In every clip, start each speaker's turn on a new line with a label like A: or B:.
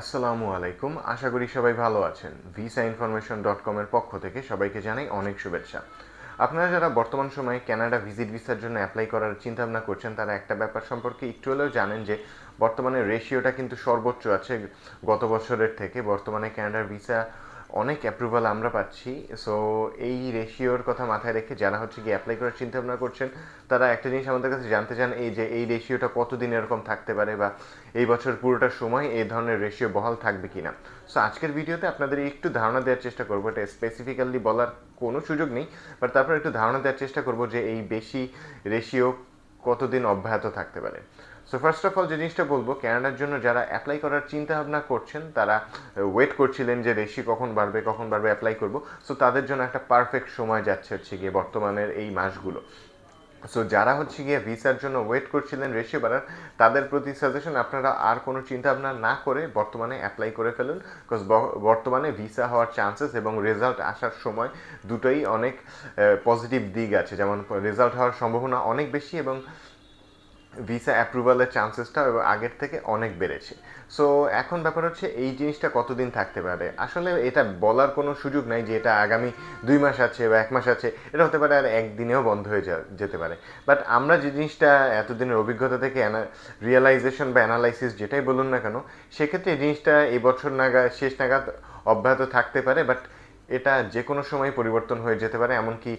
A: আসসালামু আলাইকুম। আশা করি সবাই ভালো আছেন। ভিসা ইনফরমেশন ডট কমের পক্ষ থেকে সবাইকে জানাই অনেক শুভেচ্ছা। আপনারা যারা বর্তমান সময়ে ক্যানাডা ভিজিট ভিসার জন্য অ্যাপ্লাই করার চিন্তাভাবনা করছেন, তারা একটা ব্যাপার সম্পর্কে একটু হলেও জানেন যে, বর্তমানে রেশিওটা কিন্তু সর্বোচ্চ আছে। গত বছরের থেকে বর্তমানে ক্যানাডার ভিসা অনেক অ্যাপ্রুভাল আমরা পাচ্ছি। সো এই রেশিওর কথা মাথায় রেখে যারা হচ্ছে গিয়ে অ্যাপ্লাই করার চিন্তা ভাবনা করছেন, তারা একটা জিনিস আমাদের কাছে জানতে চান, এই যে এই রেশিওটা কতদিন এরকম থাকতে পারে বা এই বছর পুরোটা সময় এই ধরনের রেশিও বহাল থাকবে কিনা। সো আজকের ভিডিওতে আপনাদের একটু ধারণা দেওয়ার চেষ্টা করব। এটা স্পেসিফিক্যালি বলার কোনো সুযোগ নেই বাট তারপর একটু ধারণা দেওয়ার চেষ্টা করব যে এই বেশি রেশিও কতদিন অব্যাহত থাকতে পারে। সো ফার্স্ট অফ অল জিনিসটা বলব ক্যানাডার জন্য যারা অ্যাপ্লাই করার চিন্তা ভাবনা করছেন, তারা ওয়েট করছিলেন যে রেশি কখন বাড়বে কখন বাড়বে অ্যাপ্লাই করব। সো তাদের জন্য একটা পারফেক্ট সময় যাচ্ছে হচ্ছে গিয়ে বর্তমানের এই মাসগুলো। সো যারা হচ্ছে গিয়ে ভিসার জন্য ওয়েট করছিলেন রেশিও বাড়ার, তাদের প্রতি সাজেশন আপনারা আর কোনো চিন্তা ভাবনা না করে বর্তমানে অ্যাপ্লাই করে ফেলুন বিকজ বর্তমানে ভিসা হওয়ার চান্সেস এবং রেজাল্ট আসার সময় দুটোই অনেক পজিটিভ দিক আছে। যেমন রেজাল্ট হওয়ার সম্ভাবনা অনেক বেশি এবং ভিসা অ্যাপ্রুভালের চান্সেসটা আগের থেকে অনেক বেড়েছে। সো এখন ব্যাপার হচ্ছে এই জিনিসটা কতদিন থাকতে পারে? আসলে এটা বলার কোনো সুযোগ নাই যে এটা আগামী দুই মাস আছে বা এক মাস আছে, এটা হতে পারে আর একদিনেও বন্ধ হয়ে যেতে পারে। বাট আমরা যে জিনিসটা এতদিনের অভিজ্ঞতা থেকে রিয়েলাইজেশন বা অ্যানালাইসিস যেটাই বলুন না কেন, সেক্ষেত্রে এই জিনিসটা এই বছর নাগাদ শেষ নাগাদ অব্যাহত থাকতে পারে। বাট এটা যে কোনো সময় পরিবর্তন হয়ে যেতে পারে, এমনকি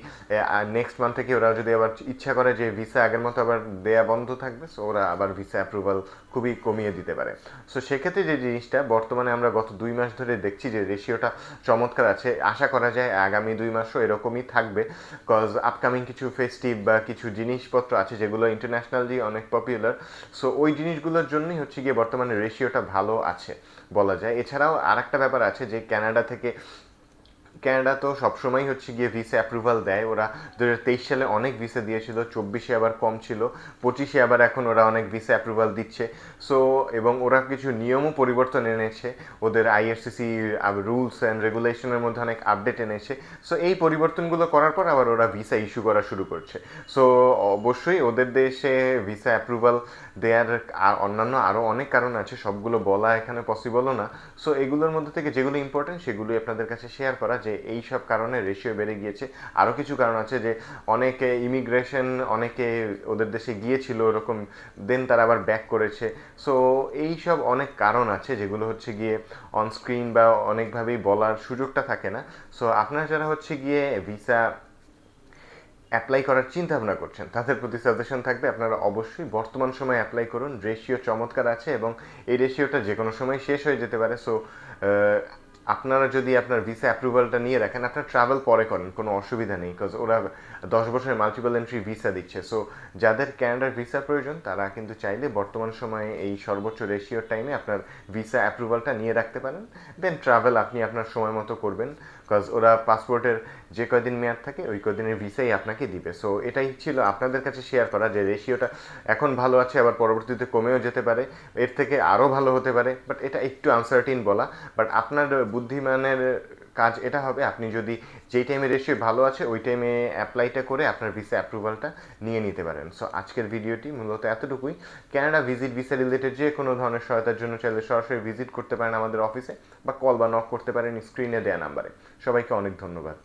A: নেক্সট মান্থ থেকে ওরা যদি আবার ইচ্ছা করে যে ভিসা আগের মতো আবার দেয়া বন্ধ থাকবে সো ওরা আবার ভিসা অ্যাপ্রুভাল খুবই কমিয়ে দিতে পারে। সো সেক্ষেত্রে যে জিনিসটা, বর্তমানে আমরা গত দুই মাস ধরে দেখছি যে রেশিওটা চমৎকার আছে। আশা করা যায় আগামী দুই মাসও এরকমই থাকবে কজ আপকামিং কিছু ফেস্টিভ বা কিছু জিনিসপত্র আছে যেগুলো ইন্টারন্যাশনালি অনেক পপুলার সো ওই জিনিসগুলোর জন্যই হচ্ছে গিয়ে বর্তমানে রেশিওটা ভালো আছে বলা যায়। এছাড়াও আর একটা ব্যাপার আছে যে ক্যানাডা থেকে ক্যানাডা তো সবসময় হচ্ছে গিয়ে ভিসা অ্যাপ্রুভাল দেয়। ওরা দু হাজার তেইশ সালে অনেক ভিসা দিয়েছিল, চব্বিশে আবার কম ছিল, পঁচিশে আবার এখন ওরা অনেক ভিসা অ্যাপ্রুভাল দিচ্ছে। সো এবং ওরা কিছু নিয়মও পরিবর্তন এনেছে, ওদের আইআরসিসি রুলস অ্যান্ড রেগুলেশনের মধ্যে অনেক আপডেট এনেছে। সো এই পরিবর্তনগুলো করার পর আবার ওরা ভিসা ইস্যু করা শুরু করছে। সো অবশ্যই ওদের দেশে ভিসা অ্যাপ্রুভাল দেওয়ার অন্যান্য আরও অনেক কারণ আছে, সবগুলো বলা এখানে পসিবলও না। সো এগুলোর মধ্যে থেকে যেগুলো ইম্পর্টেন্ট সেগুলোই আপনাদের কাছে শেয়ার করা যে এই সব কারণে রেশিও বেড়ে গিয়েছে। আরও কিছু কারণ আছে যে অনেকে ইমিগ্রেশন অনেকে ওদের দেশে গিয়েছিল ওরকম দেন তারা আবার ব্যাক করেছে। সো এই সব অনেক কারণ আছে যেগুলো হচ্ছে গিয়ে অনস্ক্রিন বা অনেকভাবেই বলার সুযোগটা থাকে না। সো আপনারা যারা হচ্ছে গিয়ে ভিসা অ্যাপ্লাই করার চিন্তা ভাবনা করছেন, তাদের প্রতি সাজেশন থাকবে আপনারা অবশ্যই বর্তমান সময়ে অ্যাপ্লাই করুন। রেশিও চমৎকার আছে এবং এই রেশিওটা যে কোনো সময় শেষ হয়ে যেতে পারে। সো আপনারা যদি আপনার ভিসা অ্যাপ্রুভালটা নিয়ে রাখেন, আপনার ট্রাভেল পরে করেন, কোনো অসুবিধা নেই বিকজ ওরা দশ বছরের মাল্টিপল এন্ট্রি ভিসা দিচ্ছে। সো যাদের ক্যানাডার ভিসা প্রয়োজন, তারা কিন্তু চাইলে বর্তমান সময়ে এই সর্বোচ্চ রেশিওর টাইমে আপনার ভিসা অ্যাপ্রুভালটা নিয়ে রাখতে পারেন। দেন ট্রাভেল আপনি আপনার সময় মতো করবেন। বিকজ ওরা পাসপোর্টের যে কদিন মেয়াদ থাকে, ওই কদিনের ভিসাই আপনাকে দিবে। সো এটাই ছিল আপনাদের কাছে শেয়ার করা যে রেশিওটা এখন ভালো আছে, আবার পরবর্তীতে কমেও যেতে পারে। এর থেকে আরও ভালো হতে পারে বাট এটা একটু আনসার্টিন বলা। বাট আপনার বুদ্ধিমানের কাজ এটা হবে, আপনি যদি যেই টাইমে রেশিও ভালো আছে, ওই টাইমে অ্যাপ্লাইটা করে আপনার ভিসা অ্যাপ্রুভালটা নিয়ে নিতে পারেন। সো আজকের ভিডিওটি মূলত এতটুকুই। ক্যানাডা ভিজিট ভিসা রিলেটেড যে কোনো ধরনের সহায়তার জন্য চাইলে সরাসরি ভিজিট করতে পারেন আমাদের অফিসে বা কল বা নক করতে পারেন স্ক্রিনে দেওয়া নাম্বারে সবাইকে অনেক ধন্যবাদ।